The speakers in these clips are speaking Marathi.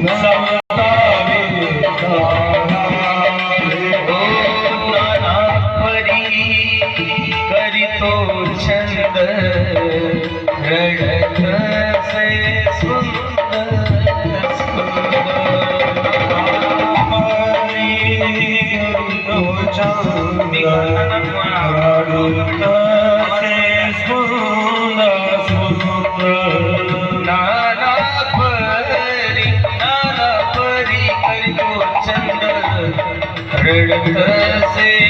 No, no, no. रडत से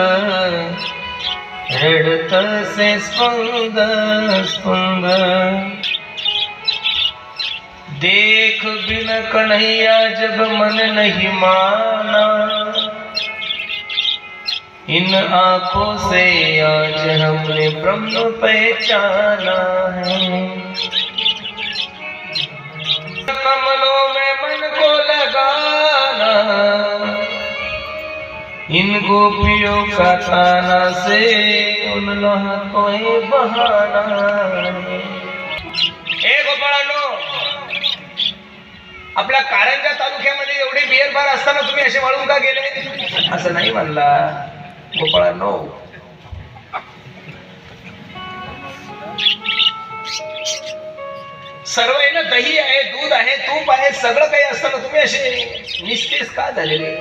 से स्पंद स्पंद। देख बिन कन्हैया जब मन नहीं माना। इन आंखों से आज हमने ब्रह्म पहचाना है। कमल इन गोपियों का ताना से उन कोई बहाना गोपाळांनो आपल्या कारंजा तालुक्यामध्ये एवढे बियर बार असताना तुम्ही असे वाळून का गेले? असं नाही म्हणला. गोपाळांनो सर्व आहे ना दही आहे दूध आहे तूप आहे सगळं काही असताना तुम्ही असे निस्तेज का झालेले?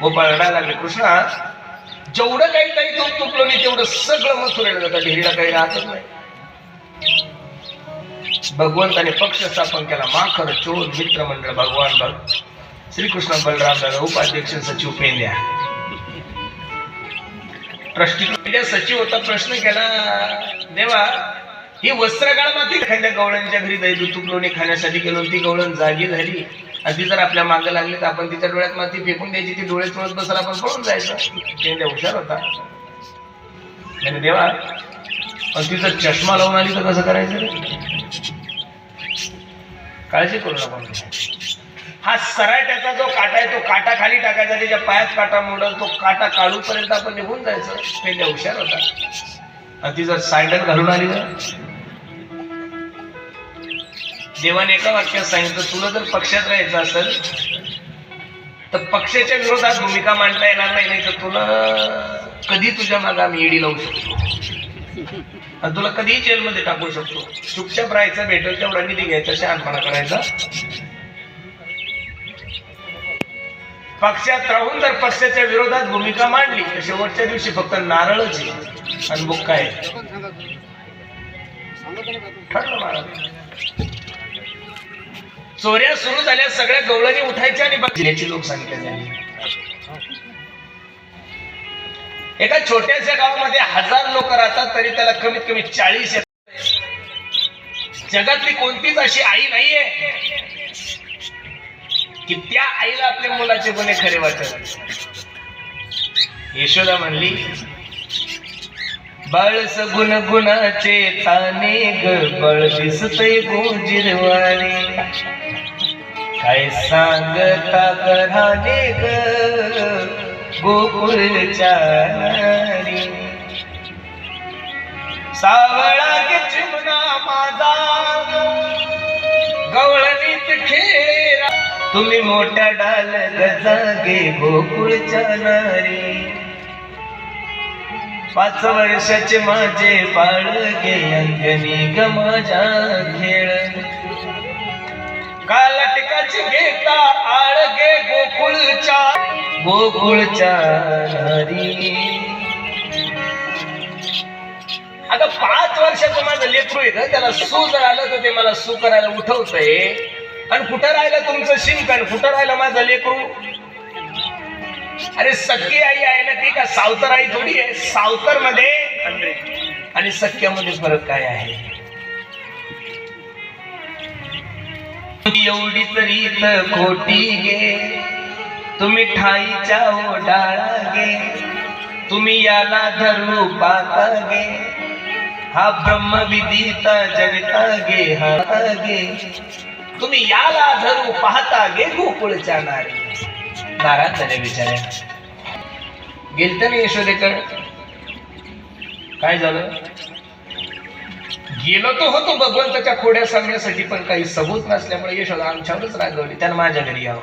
गोपाळ रडायला लागले कृष्णा जेवढं काही काही तो तुपलो नाही तेवढं सगळं मथुरेला जातं ढिरीला काही राहतच नाही. भगवंताने पक्ष स्थापन केला माखर चोर मित्र मंडळ भगवान भग श्रीकृष्ण बलराम दादा उपाध्यक्ष सचिव पेंड्या. ट्रस्टी सचिव होता प्रश्न केला देवा ही वस्त्रगाळ माती एखाद्या गवळणच्या घरी जायचो तुकलोणी खाण्यासाठी गेलो ती गवळण जागी झाली. आणि ती जर आपल्या मागं लागली तर आपण तिच्या डोळ्यात माती फेकून द्यायची ती डोळे चोळत बसल आपण पळून जायचं. ते हुशार होता. म्हणे देवा आणि तिचा चष्मा लावून आली तर कसं करायचं काळजी करू नका. हा सराट्याचा जो काटा आहे तो काटा खाली टाकायचा त्याच्या पायात काटा मोडल तो काटा काढूपर्यंत आपण निघून जायचं. पेंड्या हुशार होता. आणि ती जर सँडल घालून आली तर देवाने एका वाक्यात सांगितलं तुला जर पक्षात राहायचं असेल तर पक्षाच्या विरोधात भूमिका मांडता येणार नाही नाही तर तुला कधी तुझ्या मागे आम्ही ईडी लावू शकतो? आणि तुला कधीही जेलमध्ये टाकू शकतो. चुपचाप राहायचं भेटेल तेवढा निधी घ्यायचा शहाणपणा करायचा. पक्षात राहून जर पक्षाच्या विरोधात भूमिका मांडली तर शेवटच्या दिवशी फक्त नारळच आहे आणि बुक्का आहे ठरलं महाराज. चोऱ्या सुरू झाल्या सगळ्या गवळणी उठायच्या आणि जिल्ह्याची लोक सांगितले एका छोट्याशा गावामध्ये हजार लोक राहतात तरी त्याला कमीत कमी चाळीस जगातली कोणतीच अशी आई नाहीये की त्या आईला आपल्या मुलाचे गुन्हे खरे वाटत. यशोदा म्हणली बाळ सगुण गुणाचे ताने ग बळ दिसतय गोजिरवाणी. काय सांगता घराने ग गोकुळच्या नारी. सावळा गे माझा गवळणीत खेळा तुम्ही मोठ्या डाल जागे गोकुळच्या नारी पाच वर्षाचे माझे बाळगे अंगणी ग माझ्या खेळ कालटकाची घेता आळगे गोकुळच्या. गोकुळच्या हरी. आता पाच वर्षाचं माझं लेकरू आहे का त्याला सू जर आलं तर ते मला सू करायला उठवतंय. आणि कुठं राहिलं तुमचं शिंकण कुठं राहिलं माझं लेकरू? अरे सख्खी आई आहे ना ती का सावतर आई थोडी आहे? सावतरमध्ये आणि सख्यामध्ये फरक काय आहे? एवढी तरी तर खोटी गे. तुम्ही ठाईच्या ओढाळा गे. तुम्ही याला धरू पाहता गे. हा ब्रह्मविदिता जगता गे हा गे. तुम्ही याला धरू पाहता गे गोकुळच्या नारी नाराज झाले बिचाऱ्या गेलत ना यशोदेकर काय झालं? गेलो तो होतो भगवंताच्या खोड्या सांगण्यासाठी पण काही सबूत नसल्यामुळे यशोदा आमच्यावरच रागवली. त्यानं माझ्या घरी यावं.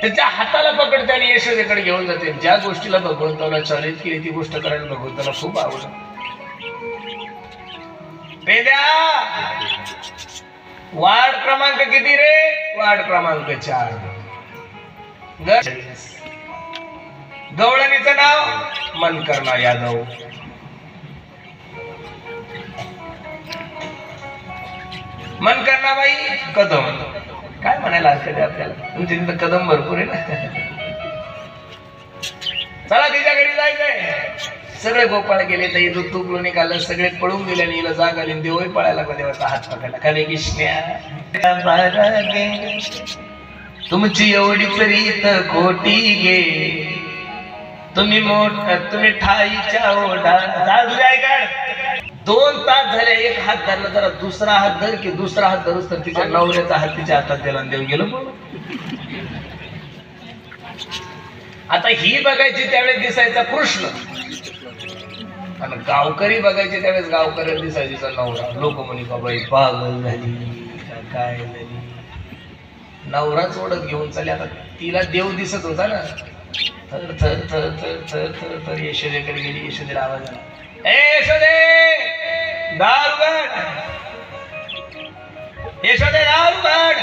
त्याच्या हाताला पकडते आणि यशोदेकडे घेऊन जाते ज्या गोष्टीला भगवंताला चॅलेंज केली ती गोष्ट करायला भगवंताला खूप आवडत. पेद्या! वार्ड क्रमांक किती रे? वार्ड क्रमांक चार. गवळणीचं नाव मनकर्णा यादव. मन करणार बाई कदम. काय म्हणायला हरकत आपल्याला? तुमच्या तिथं कदम भरपूर आहे ना? चला तिच्या घरी जायचंय. सगळे गोपाळ गेले तर दूध तुकलो निघालं सगळे पळून गेले आणि हिला जाग आली देवही पळायला का देवाचा हात पकडला. खाली कृष्ण्या तुमची एवढी तरी खोटी गे तुम्ही मोठ तुम्ही ठाईच्या ओढा. जाऊ तुझ्या दोन तास झाले एक हात धरला जरा दुसरा हात धर की दुसरा हात धरूस तर तिच्या नवऱ्याचा हात तिच्या हातात दिला देऊन गेलो. आता ही बघायची त्यावेळेस दिसायचा कृष्ण. आणि गावकरी बघायची त्यावेळेस गावकरी दिसायचा नवरा. लोक म्हणे बाबा पागल झाली काय झाली? नवराच ओढत घेऊन चालले. आता तिला देव दिसत होता ना. थर थर थर थर थर थर थर यशोदेकडे गेली यशोदेला आवाज आला. ए यशोदे! दार उघड यशोदे दार उघड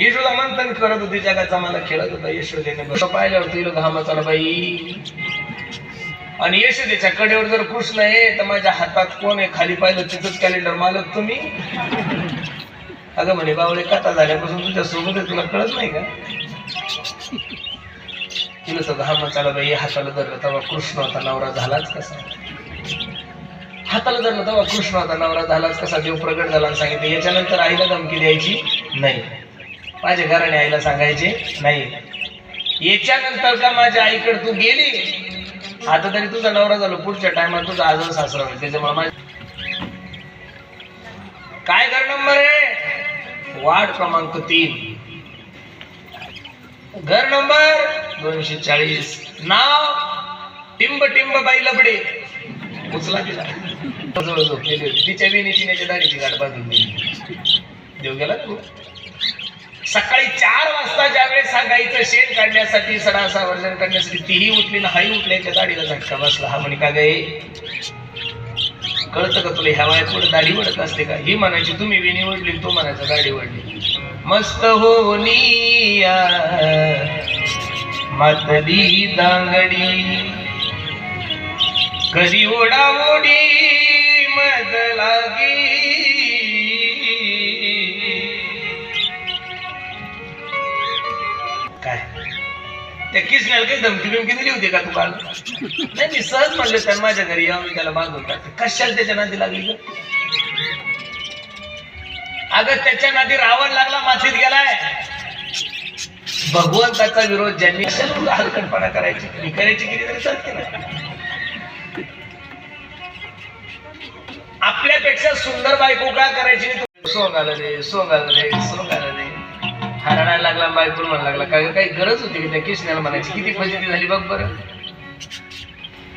यशोदा मंथन करत होती जगाचा मला खेळत होता यशोदेने. पाहिल्यावर तिला घामा चाला बाई. आणि यशोदेच्या कडेवर जर कृष्ण आहे तर माझ्या हातात कोण आहे खाली पाहिलं तिथंच कॅलेंडर मालक तुम्ही. अगं म्हणे बावळे कथा झाल्यापासून तुझ्या सोबत तुला कळत नाही का? तिला तर घाम मचाला बाई हाताला धरलं तेव्हा कृष्ण होता नवरा झालाच कसा? हाताला धरलं तेव्हा कृष्ण होता नवरा झालाच कसा देव प्रगट झाला सांगितलं याच्यानंतर आईला धमकी द्यायची नाही. माझ्या घराने आईला सांगायचे नाही. याच्यानंतर का माझ्या आईकडे तू गेली? आता तरी तुझा नवरा झालो पुढच्या टायमात तुझा आजार सासरा होईल. त्याच्यामुळे माझ्या काय घर नंबर आहे? वार्ड क्रमांक तीन. घर नंबर दोनशे चाळीस. नाव टिंब टिंब बाई लबडे. उचला तिला. जवळ झोपलेली होती. तिच्या विनीची त्याच्या दारीची गाठ बांधून दिली देव गेला तू सकाळी चार वाजता ज्या वेळेस गाईचं शेण काढण्यासाठी सडासा वर्जन करण्यासाठी तीही उठली ना हाही उठल्याच्या दाढीला झटका बसला. हा म्हणे का गे कळतं का तुला? ह्या वयात पुढे दाढी वडत असते का? ही म्हणायची तुम्ही विणी वडली तो म्हणायचा दाढी वडली. मस्त हो मातली दांगडी. कधी ओढा ओढी. मज लागी। काय? त्या किसण्याला काही धमकी बिमकी दिली होती का तू काल नाही मी सहज म्हणले तर माझ्या घरी यावं मी त्याला बांधून टाकते. कशाला त्याच्या नादी लागली ग? अगं त्याच्या नादी रावण लागला मातीत गेलाय. भगवंताचा विरोध ज्यांनी कशाला हलकटपणा करायची? करायची किती तरी चालते ना आपल्यापेक्षा सुंदर बायको का करायची? सोंग आलं रे सोंग आलं रे सोंग आलं रे. हरणायला लागला बायको म्हणायला लागला. काय काही गरज होती की त्या किसण्याला म्हणायची? किती फजिती झाली बघ बरं.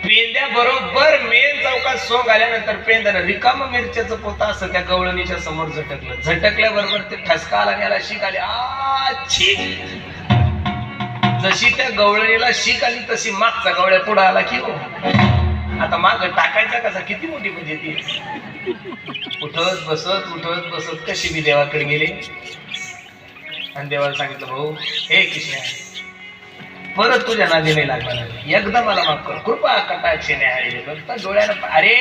पेंद्या बरोबर मेन चौकात सोंग आल्यानंतर पेंद्यानं रिकाम मिरच्याचं पोता असं त्या गवळणीच्या समोर झटकलं. झटकल्याबरोबर ते ठसका आला आणि याला शीक आली. आ छी जशी त्या गवळणीला शीक आली तशी मागचा गवळ्या पुढे आला की हो. आता माग टाकायचा कसा किती मोठी म्हणजे ती? उठत बसत उठत बसत कशी मी देवाकडे गेले. आणि देवाला सांगितलं भाऊ हे कृष्ण परत तुझ्या नादीने लागणार एकदा मला माफ कर. कृपा कटाक्षे न्याहाळी फक्त डोळ्यानं अरे!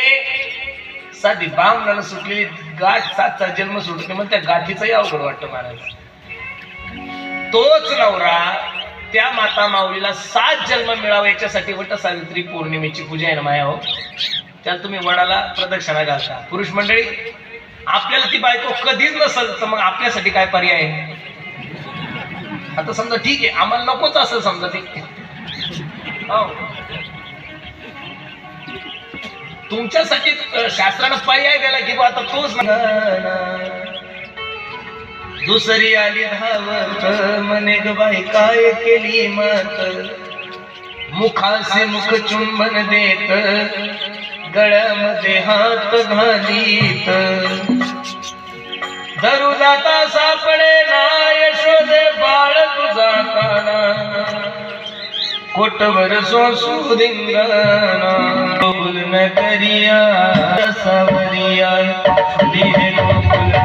साधी बामणाला सुटलेली गाठ सातचा जन्म सुटते मग त्या गाठीचाही अवघड वाटतं महाराज तोच नवरा त्या माता माऊलीला सात जन्म मिळावा याच्यासाठी वट सावित्री पौर्णिमेची पूजा आहे ना माया हो. त्यात तुम्ही वडाला प्रदक्षिणा घालता. पुरुष मंडळी आपल्याला ती बायको कधीच नसल तर मग आपल्यासाठी काय पर्याय? आहे आता समजा ठीक आहे आम्हाला नकोच असं समजा ते. हो. तुमच्यासाठी शास्त्रानं पर्याय द्यायला की आता तोच ना- दुसरी आली धावत मने ग बाई काय केली मात? मुखासे मुख चुंबन देत गळ्यामध्ये हात घालीत. धरू जाता सापडे ना, यशोदे बाळ तुझा कोटवर सोसू धिंगाणा. गोकुल नगरिया सवरिया. दिहे गोकुल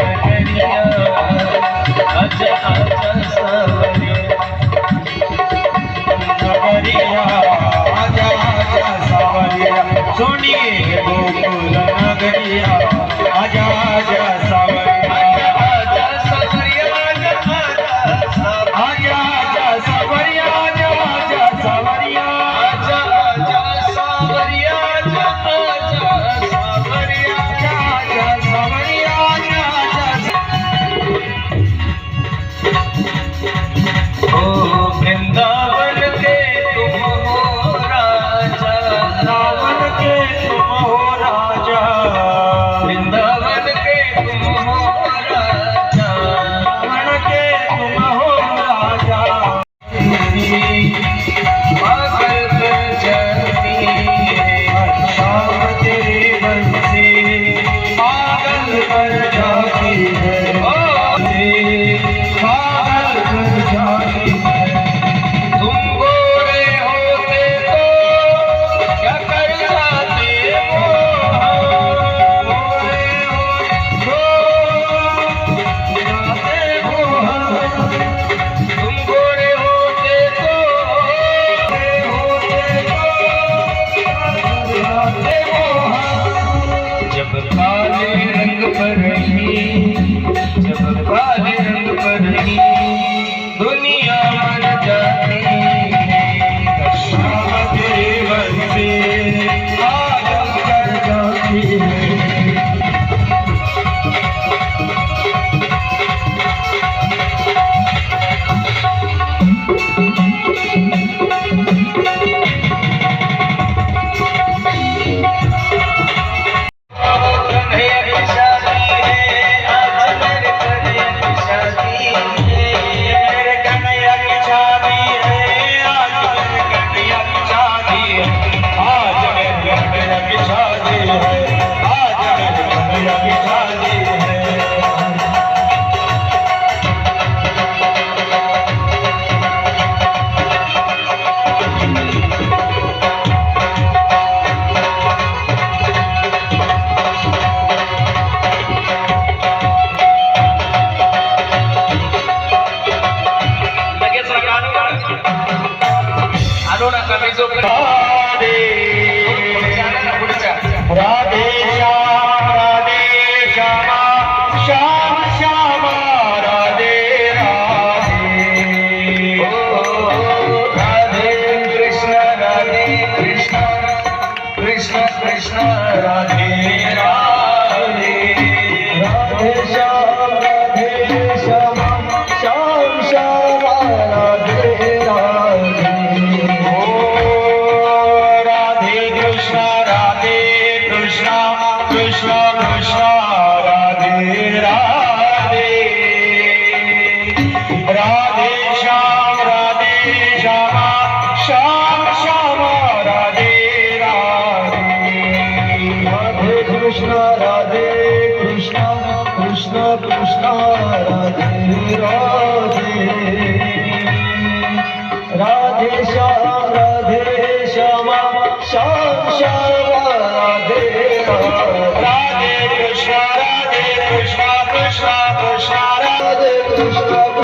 Never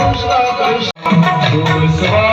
कृष्ण कृष्ण